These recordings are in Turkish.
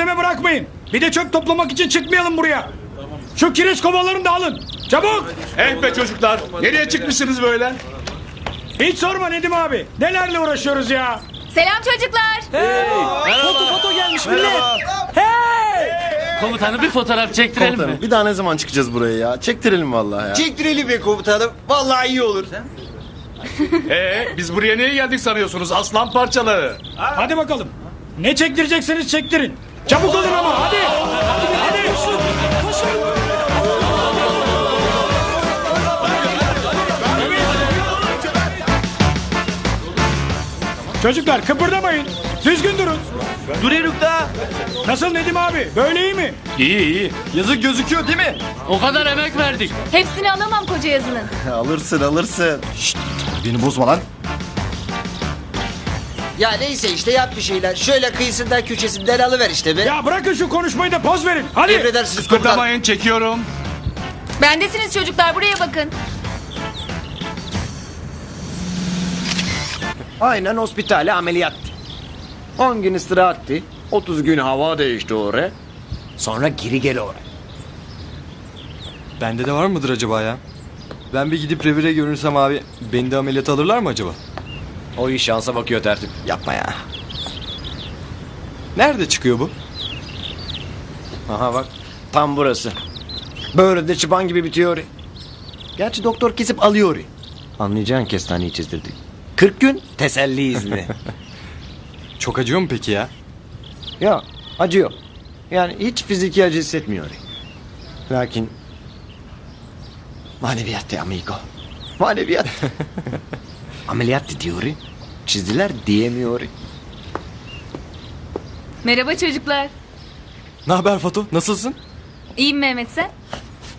malzeme bırakmayın. Bir de çöp toplamak için çıkmayalım buraya. Şu kireç kovalarını da alın. Çabuk. Eh be çocuklar. Nereye çıkmışsınız böyle? Hiç sorma Nedim abi. Nelerle uğraşıyoruz ya. Selam çocuklar. Foto foto gelmiş millet. Komutanım bir fotoğraf çektirelim mi? Komutanım bir daha ne zaman çıkacağız buraya ya? Çektirelim vallahi ya. Çektirelim be komutanım. Vallahi iyi olur. Ee, biz buraya niye geldik sanıyorsunuz aslan parçaları? Hadi bakalım. Ne çektireceksiniz çektirin. Çabuk olun ama hadi. Hadi. Çocuklar kıpırdamayın. Düzgün durun. Duruyoruz da. Nasıl Nedim abi? Böyle iyi mi? İyi iyi. Yazık gözüküyor değil mi? O kadar emek verdik. Hepsini alamam koca yazının. alırsın alırsın. Şşt, beni bozma lan. Ya neyse işte yap bir şeyler. Şöyle kıyısından köşesinden alıver işte be. Ya bırakın şu konuşmayı da poz verin. Hadi. Emredersiniz komutanım. Kıpırdamayın çekiyorum. Bendesiniz çocuklar buraya bakın. Aynen hospitale ameliyat. 10 gün istirahattı. 30 gün hava değişti oraya. Sonra geri gel oraya. Bende de var mıdır acaba ya? Ben bir gidip revire görünsem abi beni de ameliyat alırlar mı acaba? O iş şansa bakıyor tertip. Yapma ya. Nerede çıkıyor bu? Aha bak tam burası. Böyle de çıban gibi bitiyor. Gerçi doktor kesip alıyor. Anlayacağın kestaneyi çizdirdik. 40 gün teselli izni. Çok acıyor mu peki ya? ya acıyor. Yani hiç fiziki acı hissetmiyor. Lakin maneviyat de amigo. Maneviyat. Ameliyat diyor. Çizdiler diyemiyor. Merhaba çocuklar. Ne haber Fatu? Nasılsın? İyiyim Mehmet sen?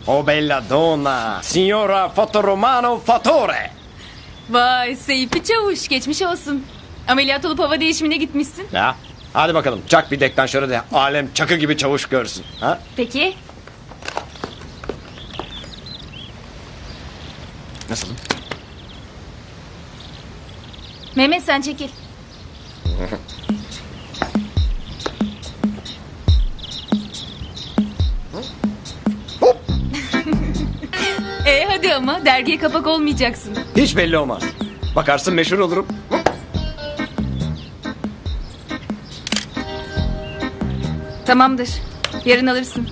O bella donna, signora fotoromano fattore. Vay Seyfi Çavuş geçmiş olsun. Ameliyat olup hava değişimine gitmişsin. Ya hadi bakalım çak bir dektanşörü de alem çakı gibi çavuş görsün. Ha? Peki Nasıl? Mehmet sen çekil. e hadi ama dergiye kapak olmayacaksın. Hiç belli olmaz. Bakarsın meşhur olurum. Tamamdır. Yarın alırsın.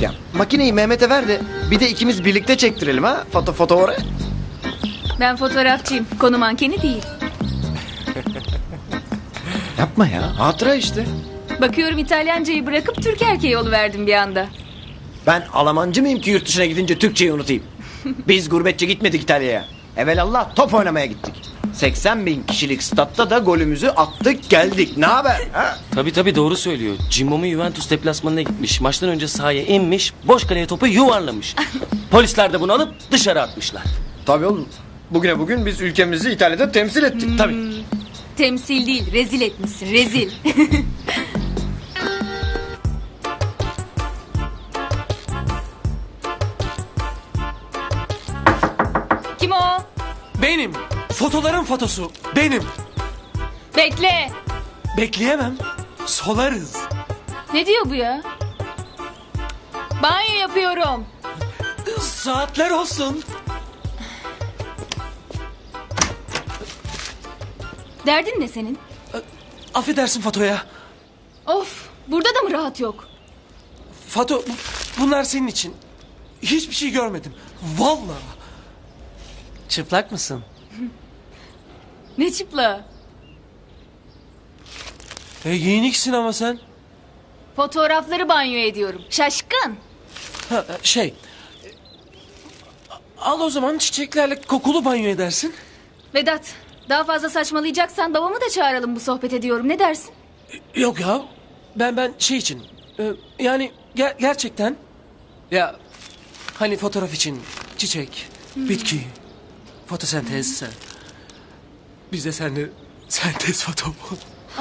Ya makineyi Mehmet'e ver de bir de ikimiz birlikte çektirelim ha. Foto foto oraya. Ben fotoğrafçıyım. Konu mankeni değil. Yapma ya. Hatıra işte. Bakıyorum İtalyancayı bırakıp Türk erkeği verdim bir anda. Ben Almancı mıyım ki yurt dışına gidince Türkçeyi unutayım? Biz gurbetçe gitmedik İtalya'ya. Evelallah top oynamaya gittik. 80 bin kişilik statta da golümüzü attık geldik. Ne haber? Ha? Tabii tabii doğru söylüyor. Cimbo'mu Juventus deplasmanına gitmiş. Maçtan önce sahaya inmiş. Boş kaleye topu yuvarlamış. Polisler de bunu alıp dışarı atmışlar. Tabii oğlum. Bugüne bugün biz ülkemizi İtalya'da temsil ettik. Tabii. Temsil değil rezil etmişsin rezil. Kim o? Benim. Fotoların fotosu. Benim. Bekle. Bekleyemem. Solarız. Ne diyor bu ya? Banyo yapıyorum. Saatler olsun. Derdin ne senin? Affedersin Fato'ya. Of burada da mı rahat yok? Fato bu- bunlar senin için. Hiçbir şey görmedim. Vallahi. Çıplak mısın? Ne çıpla? E giyiniksin ama sen. Fotoğrafları banyo ediyorum. Şaşkın. Ha, e, şey. e, Al o zaman çiçeklerle kokulu banyo edersin. Vedat daha fazla saçmalayacaksan babamı da çağıralım bu sohbet ediyorum. Ne dersin? Yok ya. Ben ben şey için. e, yani ger- gerçekten. Ya hani fotoğraf için çiçek, bitki, fotosentez. Biz de seninle sentez foto.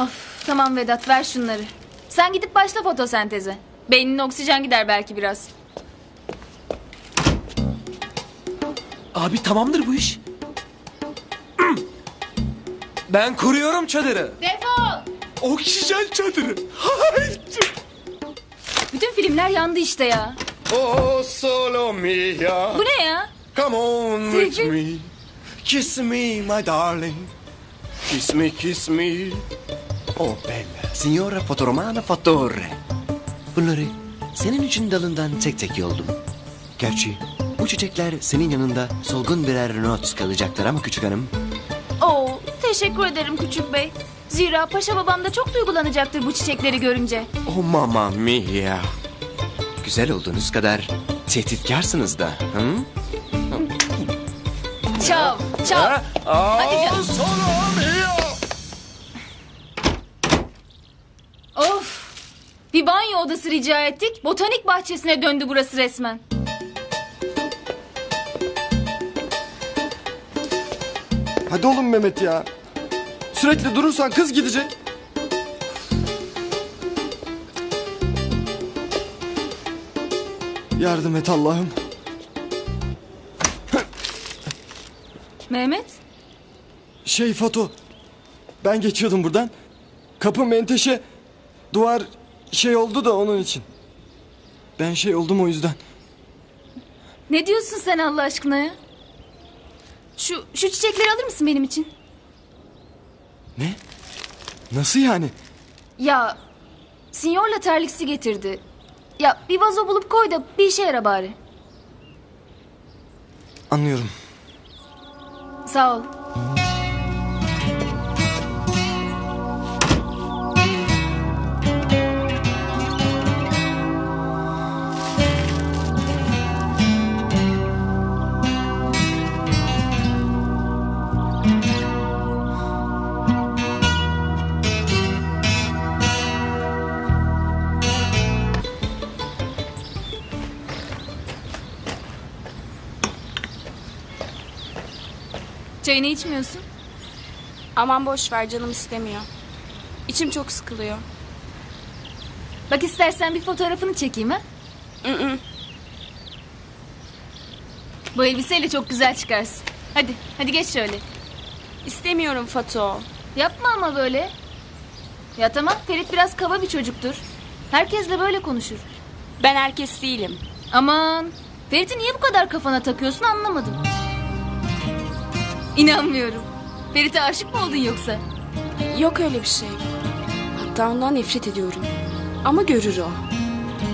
Of tamam Vedat ver şunları. Sen gidip başla fotosenteze. Beyninin oksijen gider belki biraz. Abi tamamdır bu iş. Ben kuruyorum çadırı. Defol! Oksijen çadırı. Hay! filmler yandı işte ya. Oh solo mia. Bu ne ya? Come on with me. Kiss me my darling. Kiss me kiss me. Oh bella. Signora fotoromana fotore. Bunları senin için dalından tek tek yoldum. Gerçi bu çiçekler senin yanında solgun birer not kalacaktır ama küçük hanım. Teşekkür ederim küçük bey. Zira paşa babam da çok duygulanacaktır bu çiçekleri görünce. Oh mamma mia. Güzel olduğunuz kadar tehditkarsınız da. Hı? Çav, çav. Hadi canım. Of. Bir banyo odası rica ettik. Botanik bahçesine döndü burası resmen. Hadi oğlum Mehmet ya. Sürekli durursan kız gidecek. Yardım et Allah'ım. Mehmet. Şey Foto. Ben geçiyordum buradan. Kapı menteşe. Duvar şey oldu da onun için. Ben şey oldum o yüzden. Ne diyorsun sen Allah aşkına ya? Şu, şu çiçekleri alır mısın benim için? Ne? Nasıl yani? Ya sinyorla terliksi getirdi. Ya bir vazo bulup koy da bir işe yara bari. Anlıyorum. Sağ ol. Çayını içmiyorsun. Aman boş ver canım istemiyor. İçim çok sıkılıyor. Bak istersen bir fotoğrafını çekeyim ha. Mm-mm. Bu elbiseyle çok güzel çıkarsın. Hadi, hadi geç şöyle. İstemiyorum Fato. Yapma ama böyle. Ya tamam Ferit biraz kaba bir çocuktur. Herkesle böyle konuşur. Ben herkes değilim. Aman Ferit'i niye bu kadar kafana takıyorsun anlamadım. İnanmıyorum. Ferit'e aşık mı oldun yoksa? Yok öyle bir şey. Hatta ondan nefret ediyorum. Ama görür o.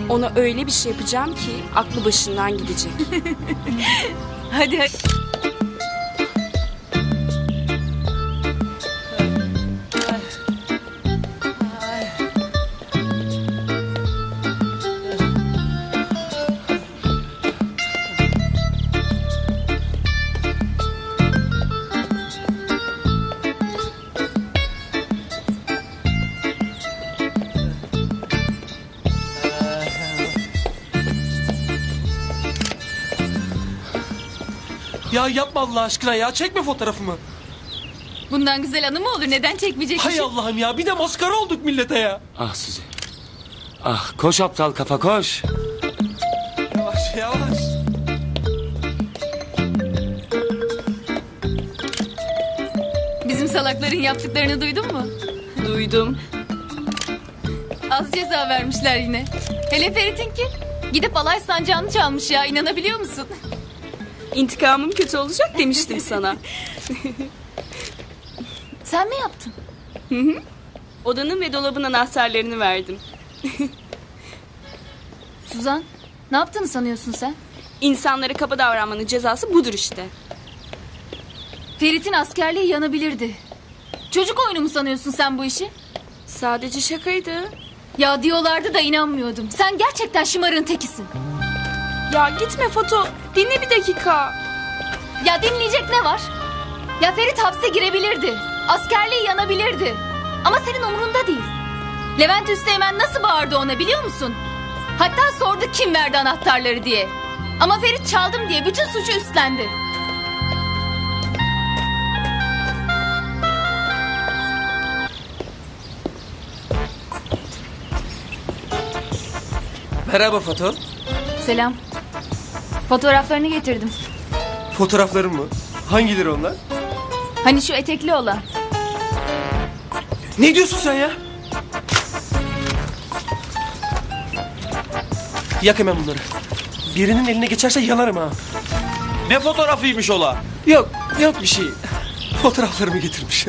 Ona öyle bir şey yapacağım ki aklı başından gidecek. Hadi hadi. Ya yapma Allah aşkına ya. Çekme fotoğrafımı. Bundan güzel anı mı olur? Neden çekmeyecekmişim? Hay Allah'ım ya. Bir de maskara olduk millete ya. Ah Suzi. Ah koş aptal kafa koş. Yavaş yavaş. Bizim salakların yaptıklarını duydun mu? Duydum. Az ceza vermişler yine. Hele Ferit'inki. Gidip alay sancağını çalmış ya inanabiliyor musun? İntikamım kötü olacak demiştim sana. Sen mi yaptın? Odanın ve dolabın anahtarlarını verdim. Suzan ne yaptığını sanıyorsun sen? İnsanlara kaba davranmanın cezası budur işte. Ferit'in askerliği yanabilirdi. Çocuk oyunu mu sanıyorsun sen bu işi? Sadece şakaydı. Ya diyorlardı da inanmıyordum. Sen gerçekten şımarığın tekisin. Ya gitme Foto. Dinle bir dakika. Ya dinleyecek ne var? Ya Ferit hapse girebilirdi. Askerliği yanabilirdi. Ama senin umurunda değil. Levent Üsteğmen nasıl bağırdı ona biliyor musun? Hatta sordu kim verdi anahtarları diye. Ama Ferit çaldım diye bütün suçu üstlendi. Merhaba Foto. Selam. Fotoğraflarını getirdim. Fotoğraflarım mı? Hangileri onlar? Hani şu etekli olan. Ne diyorsun sen ya? Yak hemen bunları. Birinin eline geçerse yanarım ha. Ne fotoğrafıymış ola? Yok, yok bir şey. Fotoğraflarımı getirmiş.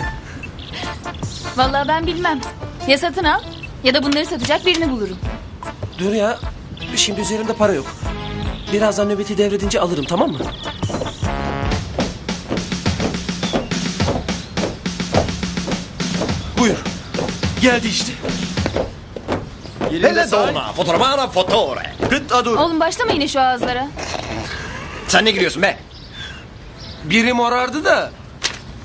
Vallahi ben bilmem. Ya satın al ya da bunları satacak birini bulurum. Dur ya. Şimdi üzerimde para yok. Birazdan nöbeti devredince alırım tamam mı? Buyur. Geldi işte. Hele dolma. Fotoğrafına fotore. Gıt adur. Oğlum başlama yine şu ağızlara. Sen ne gülüyorsun be? Biri morardı da.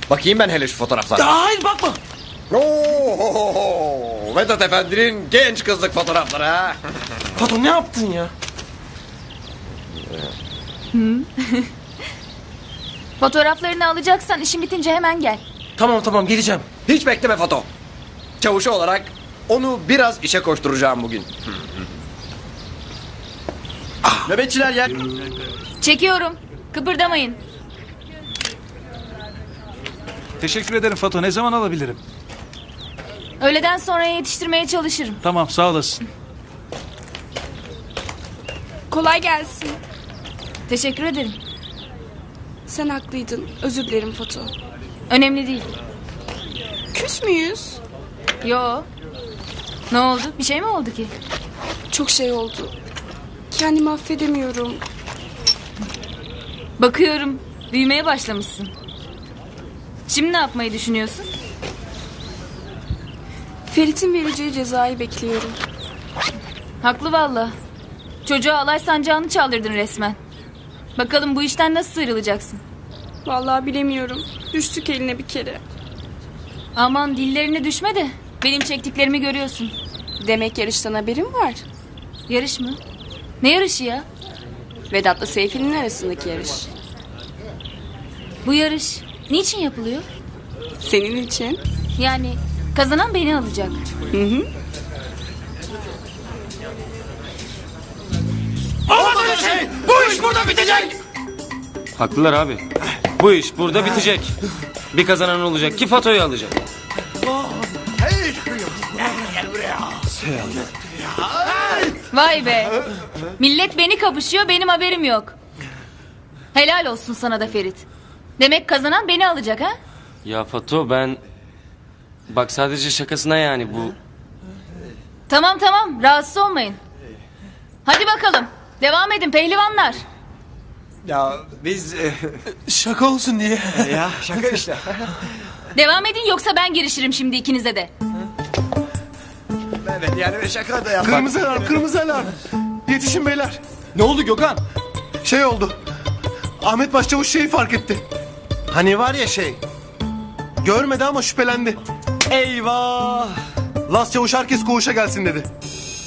Bakayım ben hele şu fotoğraflara. Hayır bakma. Oo, Vedat Efendi'nin genç kızlık fotoğrafları ha. Fato ne yaptın ya? Fotoğraflarını alacaksan işin bitince hemen gel. Tamam tamam geleceğim. Hiç bekleme foto. Çavuşu olarak onu biraz işe koşturacağım bugün. Ah, Nöbetçiler yer. Çekiyorum. Kıpırdamayın. Teşekkür ederim Fato. Ne zaman alabilirim? Öğleden sonraya yetiştirmeye çalışırım. Tamam sağ olasın. Kolay gelsin. Teşekkür ederim. Sen haklıydın. Özür dilerim Foto. Önemli değil. Küs müyüz? Yo. Ne oldu? Bir şey mi oldu ki? Çok şey oldu. Kendimi affedemiyorum. Bakıyorum. Büyümeye başlamışsın. Şimdi ne yapmayı düşünüyorsun? Ferit'in vereceği cezayı bekliyorum. Haklı valla. Çocuğa alay sancağını çaldırdın resmen. Bakalım bu işten nasıl sıyrılacaksın? Vallahi bilemiyorum. Düştük eline bir kere. Aman dillerine düşme de benim çektiklerimi görüyorsun. Demek yarıştan haberin var. Yarış mı? Ne yarışı ya? Vedat'la Seyfi'nin arasındaki yarış. Bu yarış niçin yapılıyor? Senin için. Yani kazanan beni alacak. Hı hı. İş burada bitecek. Haklılar abi. Bu iş burada bitecek. Bir kazanan olacak ki Fato'yu alacak. Vay be. Millet beni kapışıyor benim haberim yok. Helal olsun sana da Ferit. Demek kazanan beni alacak ha? Ya Fato ben... Bak sadece şakasına yani bu. Tamam tamam rahatsız olmayın. Hadi bakalım. Devam edin pehlivanlar. Ya biz... e, Şaka olsun diye. ya şaka işte. Devam edin yoksa ben girişirim şimdi ikinize de. evet yani şaka da yap. Kırmızı alarm, kırmızı alarm. Yetişin beyler. Ne oldu Gökhan? Şey oldu. Ahmet Başçavuş şeyi fark etti. Hani var ya şey. Görmedi ama şüphelendi. Eyvah. Las Çavuş herkes koğuşa gelsin dedi.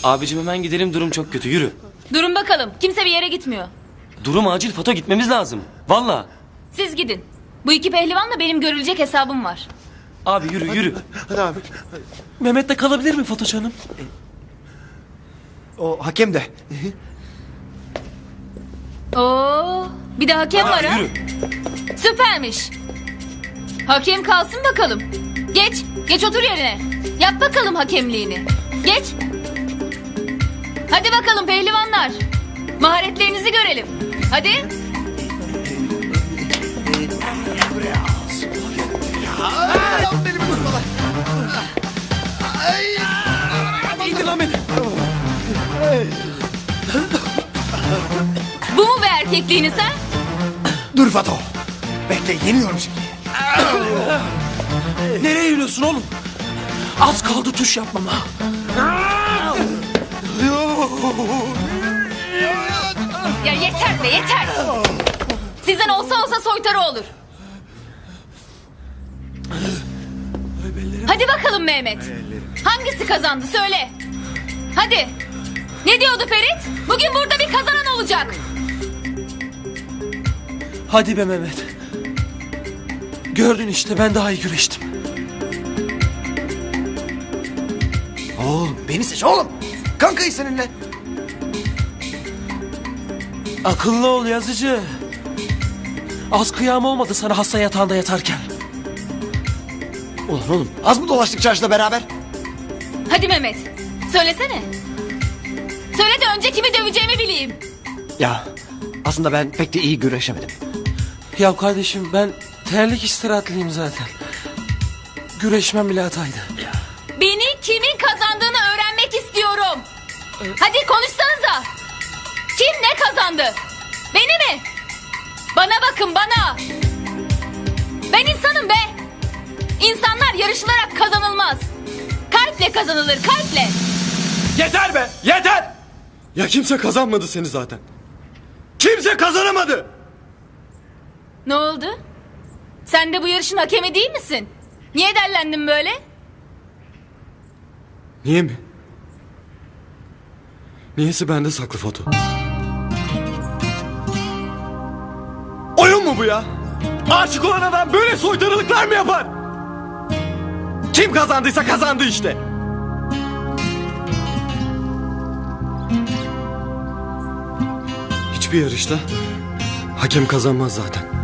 Abicim hemen gidelim durum çok kötü yürü. Durun bakalım. Kimse bir yere gitmiyor. Durum acil Fato gitmemiz lazım. Valla. Siz gidin. Bu iki pehlivanla benim görülecek hesabım var. Abi yürü yürü. Hadi abi. Mehmet de kalabilir mi Foto canım? O hakem de. Oo, bir de hakem var ha. Yürü. Süpermiş. Hakem kalsın bakalım. Geç, geç otur yerine. Yap bakalım hakemliğini. Geç. Hadi bakalım pehlivanlar. Maharetlerinizi görelim. Hadi. İndir lan beni. Bu mu be erkekliğiniz ha? Dur Fato. Bekle yeniyorum şimdi. Nereye yürüyorsun oğlum? Az kaldı tuş yapmama. Ya yeter be yeter. Sizden olsa olsa soytarı olur. Hadi bakalım Mehmet. Hangisi kazandı söyle. Hadi. Ne diyordu Ferit? Bugün burada bir kazanan olacak. Hadi be Mehmet. Gördün işte ben daha iyi güreştim. Oğlum beni seç oğlum. Kankayız seninle. Akıllı ol yazıcı. Az kıyam olmadı sana hasta yatağında yatarken. Ulan oğlum az mı dolaştık çarşıda beraber? Hadi Mehmet. Söylesene. Söyle de önce kimi döveceğim döveceğimi bileyim. Ya aslında ben pek de iyi güreşemedim. Ya kardeşim ben terlik istirahatliyim zaten. Güreşmem bile hataydı. Beni kimin kazandığını Kazandı? Beni mi? Bana bakın bana. Ben insanım be. İnsanlar yarışılarak kazanılmaz. Kalple kazanılır kalple. Yeter be yeter. Ya kimse kazanmadı seni zaten. Kimse kazanamadı. Ne oldu? Sen de bu yarışın hakemi değil misin? Niye dellendin böyle? Niye mi? Niyesi bende saklı foto. Bu ya? Aşık olan adam böyle soytarılıklar mı yapar? Kim kazandıysa kazandı işte. Hiçbir yarışta hakem kazanmaz zaten.